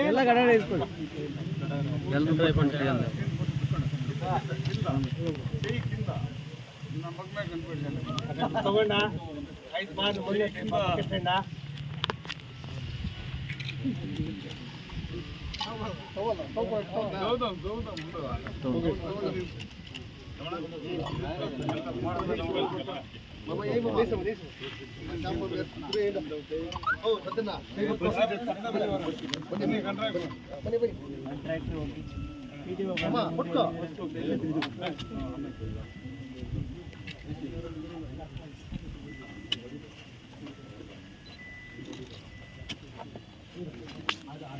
ಎಲ್ಲ ಕಡೆ ಇಟ್ಕೊಳ್ಳಿ ತಗೊಂಡ ಐದು ಮಾಡಿ ಮೊನ್ನೆ ಕೃಷ್ಣಣ್ಣ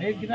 ಐದು ಕಿಲೋ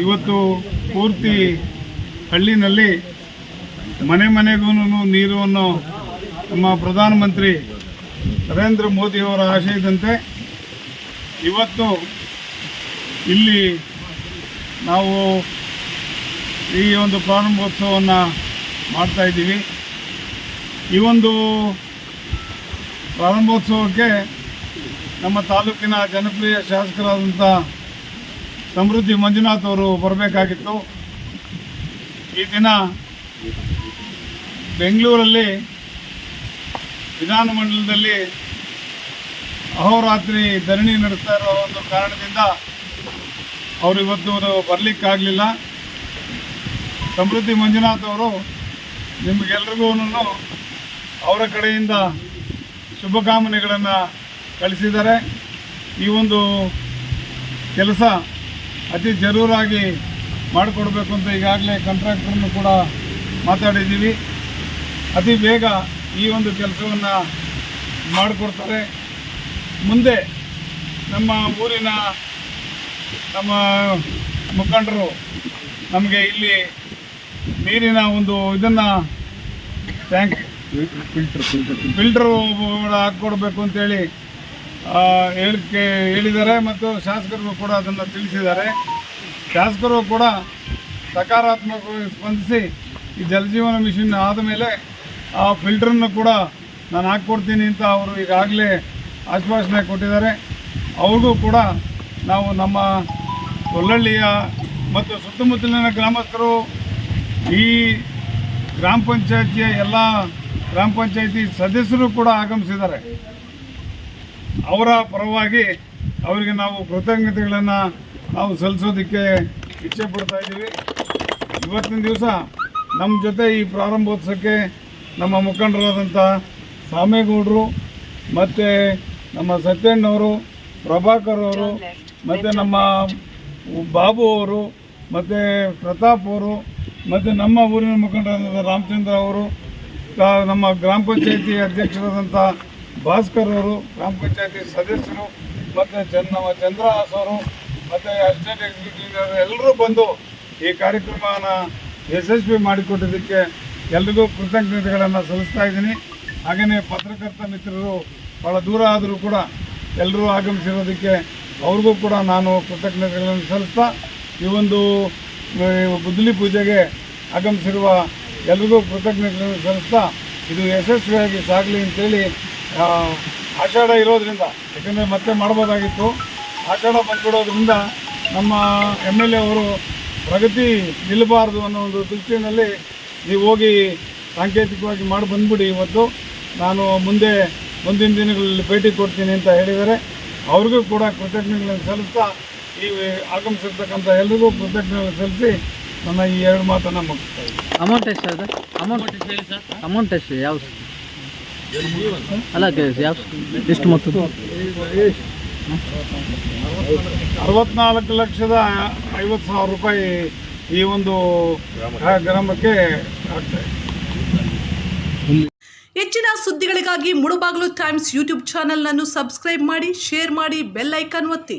ಇವತ್ತು ಪೂರ್ತಿ ಹಳ್ಳಿನಲ್ಲಿ ಮನೆ ಮನೆಗೂ ನೀರನ್ನು ನಮ್ಮ ಪ್ರಧಾನಮಂತ್ರಿ ನರೇಂದ್ರ ಮೋದಿಯವರ ಆಶಯದಂತೆ ಇವತ್ತು ಇಲ್ಲಿ ನಾವು ಈ ಒಂದು ಪ್ರಾರಂಭೋತ್ಸವವನ್ನು ಮಾಡ್ತಾ ಇದ್ದೀವಿ. ಈ ಒಂದು ಪ್ರಾರಂಭೋತ್ಸವಕ್ಕೆ ನಮ್ಮ ತಾಲೂಕಿನ ಜನಪ್ರಿಯ ಶಾಸಕರಾದಂಥ ಸಮೃದ್ಧಿ ಮಂಜುನಾಥ್ ಅವರು ಬರಬೇಕಾಗಿತ್ತು. ಈ ದಿನ ಬೆಂಗಳೂರಲ್ಲಿ ವಿಧಾನಮಂಡಲದಲ್ಲಿ ಅಹೋರಾತ್ರಿ ಧರಣಿ ನಡೆಸ್ತಾ ಇರೋ ಒಂದು ಕಾರಣದಿಂದ ಅವರು ಇವತ್ತು ಬರಲಿಕ್ಕಾಗಲಿಲ್ಲ. ಸಮೃದ್ಧಿ ಮಂಜುನಾಥ್ ಅವರು ನಿಮಗೆಲ್ರಿಗೂ ಅವರ ಕಡೆಯಿಂದ ಶುಭಕಾಮನೆಗಳನ್ನು ಕಳಿಸಿದ್ದಾರೆ. ಈ ಒಂದು ಕೆಲಸ ಅತಿ ಜರೂರಾಗಿ ಮಾಡಿಕೊಡ್ಬೇಕು ಅಂತ ಈಗಾಗಲೇ ಕಾಂಟ್ರಾಕ್ಟ್ರನ್ನು ಕೂಡ ಮಾತಾಡಿದ್ದೀವಿ. ಅತಿ ಬೇಗ ಈ ಒಂದು ಕೆಲಸವನ್ನು ಮಾಡಿಕೊಡ್ತಾರೆ. ಮುಂದೆ ನಮ್ಮ ಊರಿನ ನಮ್ಮ ಮುಖಂಡರು ನಮಗೆ ಇಲ್ಲಿ ನೀರಿನ ಒಂದು ಇದನ್ನು ಟ್ಯಾಂಕ್ ಫಿಲ್ಟರ್ ಫಿಲ್ಟರ್ ಹಾಕ್ಕೊಡ್ಬೇಕು ಅಂತೇಳಿ ಹೇಳಿಕೆ ಹೇಳಿದ್ದಾರೆ ಮತ್ತು ಶಾಸಕರು ಕೂಡ ಅದನ್ನು ತಿಳಿಸಿದ್ದಾರೆ. ಶಾಸಕರು ಕೂಡ ಸಕಾರಾತ್ಮಕವಾಗಿ ಸ್ಪಂದಿಸಿ ಈ ಜಲಜೀವನ ಮಿಷನ್ ಆದ ಮೇಲೆ ಆ ಫಿಲ್ಟ್ರನ್ನು ಕೂಡ ನಾನು ಹಾಕ್ಕೊಡ್ತೀನಿ ಅಂತ ಅವರು ಈಗಾಗಲೇ ಆಶ್ವಾಸನೆ ಕೊಟ್ಟಿದ್ದಾರೆ. ಅವ್ರಿಗೂ ಕೂಡ ನಾವು ನಮ್ಮ ಕೊಲ್ಲಳ್ಳಿಯ ಮತ್ತು ಸುತ್ತಮುತ್ತಲಿನ ಗ್ರಾಮಸ್ಥರು ಈ ಗ್ರಾಮ ಪಂಚಾಯತಿಯ ಎಲ್ಲ ಗ್ರಾಮ ಪಂಚಾಯತಿ ಸದಸ್ಯರು ಕೂಡ ಆಗಮಿಸಿದ್ದಾರೆ. ಅವರ ಪರವಾಗಿ ಅವರಿಗೆ ನಾವು ಕೃತಜ್ಞತೆಗಳನ್ನು ನಾವು ಸಲ್ಲಿಸೋದಕ್ಕೆ ಇಚ್ಛೆ ಪಡ್ತಾ ಇದ್ದೀವಿ. ಇವತ್ತಿನ ದಿವಸ ನಮ್ಮ ಜೊತೆ ಈ ಪ್ರಾರಂಭೋತ್ಸವಕ್ಕೆ ನಮ್ಮ ಮುಖಂಡರಾದಂಥ ಸಾಮೇಗೌಡರು ಮತ್ತು ನಮ್ಮ ಸತ್ಯಣ್ಣವರು ಪ್ರಭಾಕರ್ ಅವರು, ಮತ್ತು ನಮ್ಮ ಬಾಬು ಅವರು, ಮತ್ತು ಪ್ರತಾಪ್ ಅವರು, ಮತ್ತು ನಮ್ಮ ಊರಿನ ಮುಖಂಡರಾದಂಥ ರಾಮಚಂದ್ರ ಅವರು ನಮ್ಮ ಗ್ರಾಮ ಪಂಚಾಯತಿ ಅಧ್ಯಕ್ಷರಾದಂಥ ಭಾಸ್ಕರ್ ಅವರು, ಗ್ರಾಮ ಪಂಚಾಯತಿ ಸದಸ್ಯರು, ಮತ್ತು ಚಂದ ನಮ್ಮ ಚಂದ್ರಹಾಸ್ ಅವರು, ಮತ್ತು ಅಸ್ಟೇಟ್ ಎಕ್ಸಿಕ್ಯೂಟಿವ್ ಎಲ್ಲರೂ ಬಂದು ಈ ಕಾರ್ಯಕ್ರಮನ ಯಶಸ್ವಿ ಮಾಡಿಕೊಟ್ಟಿದ್ದಕ್ಕೆ ಎಲ್ರಿಗೂ ಕೃತಜ್ಞತೆಗಳನ್ನು ಸಲ್ಲಿಸ್ತಾ ಇದ್ದೀನಿ. ಹಾಗೆಯೇ ಪತ್ರಕರ್ತ ಮಿತ್ರರು ಭಾಳ ದೂರ ಆದರೂ ಕೂಡ ಎಲ್ಲರೂ ಆಗಮಿಸಿರೋದಕ್ಕೆ ಅವ್ರಿಗೂ ಕೂಡ ನಾನು ಕೃತಜ್ಞತೆಗಳನ್ನು ಸಲ್ಲಿಸ್ತಾ, ಈ ಒಂದು ಬುದ್ಲಿ ಪೂಜೆಗೆ ಆಗಮಿಸಿರುವ ಎಲ್ರಿಗೂ ಕೃತಜ್ಞತೆಗಳನ್ನು ಸಲ್ಲಿಸ್ತಾ, ಇದು ಯಶಸ್ವಿಯಾಗಿ ಸಾಗಲಿ ಅಂತೇಳಿ ಆಷಾಢ ಇರೋದರಿಂದ, ಯಾಕಂದರೆ ಮತ್ತೆ ಮಾಡ್ಬೋದಾಗಿತ್ತು. ಆಷಾಢ ಬಂದ್ಬಿಡೋದ್ರಿಂದ ನಮ್ಮ ಎಂ ಎಲ್ ಎ ಅವರು ಪ್ರಗತಿ ನಿಲ್ಲಬಾರ್ದು ಅನ್ನೋ ಒಂದು ದೃಷ್ಟಿಯಲ್ಲಿ ನೀವು ಹೋಗಿ ಸಾಂಕೇತಿಕವಾಗಿ ಮಾಡಿ ಬಂದ್ಬಿಡಿ ಇವತ್ತು. ನಾನು ಮುಂದೆ ಮುಂದಿನ ದಿನಗಳಲ್ಲಿ ಭೇಟಿ ಕೊಡ್ತೀನಿ ಅಂತ ಹೇಳಿದರೆ ಅವ್ರಿಗೂ ಕೂಡ ಕೃತಜ್ಞತೆಗಳನ್ನು ಸಲ್ಲಿಸ್ತಾ ಈ ಆಗಮಿಸಿರ್ತಕ್ಕಂಥ ಎಲ್ಲರಿಗೂ ಕೃತಜ್ಞತೆ ಸಲ್ಲಿಸಿ ನನ್ನ ಈ ಎರಡು ಮಾತನ್ನು ಮುಗಿಸ್ತಾ ಇದ್ದೀನಿ. ಅಮೌಂಟ್ ಎಷ್ಟು ಸರ್? ಅಮೌಂಟ್ ಅಮೌಂಟ್ ಎಷ್ಟು ಯಾವ ಅಲ್ಲ ಯಾವ ಎಷ್ಟು ಮೊತ್ತದ್ದು? ಅರವತ್ನಾಲ್ಕು ಲಕ್ಷದ ಐವತ್ತು ಸಾವಿರ ರೂಪಾಯಿ ಈ ಒಂದು ಗ್ರಾಮಕ್ಕೆ ಹೆಚ್ಚಿನ ಸುದ್ದಿಗಳಿಗಾಗಿ ಮುಳುಬಾಗಿಲು ಟೈಮ್ಸ್ ಯೂಟ್ಯೂಬ್ ಚಾನೆಲ್ನನ್ನು ಸಬ್ಸ್ಕ್ರೈಬ್ ಮಾಡಿ, ಶೇರ್ ಮಾಡಿ, ಬೆಲ್ ಐಕಾನ್ ಒತ್ತಿ.